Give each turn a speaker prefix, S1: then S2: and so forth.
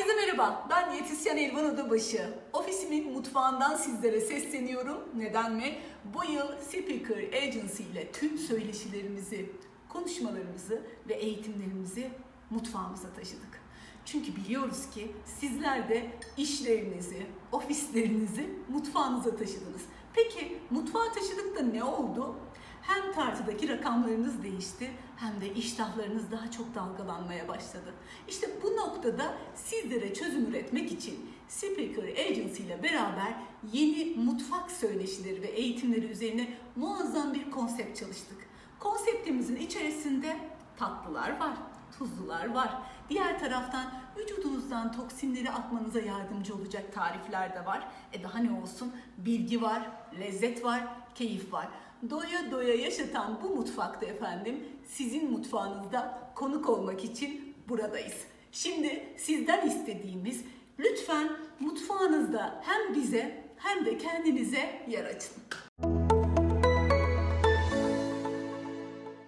S1: Herkese merhaba. Ben diyetisyen Elvan Odabaşı. Ofisimin mutfağından sizlere sesleniyorum. Neden mi? Bu yıl Speaker Agency ile tüm söyleşilerimizi, konuşmalarımızı ve eğitimlerimizi mutfağımıza taşıdık. Çünkü biliyoruz ki sizler de işlerinizi, ofislerinizi mutfağınıza taşıdınız. Peki mutfağa taşıdık da ne oldu? Hem tartıdaki rakamlarınız değişti hem de iştahlarınız daha çok dalgalanmaya başladı. İşte bu noktada sizlere çözüm üretmek için Speaker Agency ile beraber yeni mutfak söyleşileri ve eğitimleri üzerine muazzam bir konsept çalıştık. Konseptimizin tatlılar var, tuzlular var. Diğer taraftan vücudunuzdan toksinleri atmanıza yardımcı olacak tarifler de var. E daha ne olsun? Bilgi var, lezzet var, keyif var. Doya doya yaşatan bu mutfakta efendim sizin mutfağınızda konuk olmak için buradayız. Şimdi sizden istediğimiz lütfen mutfağınızda hem bize hem de kendinize yer açın.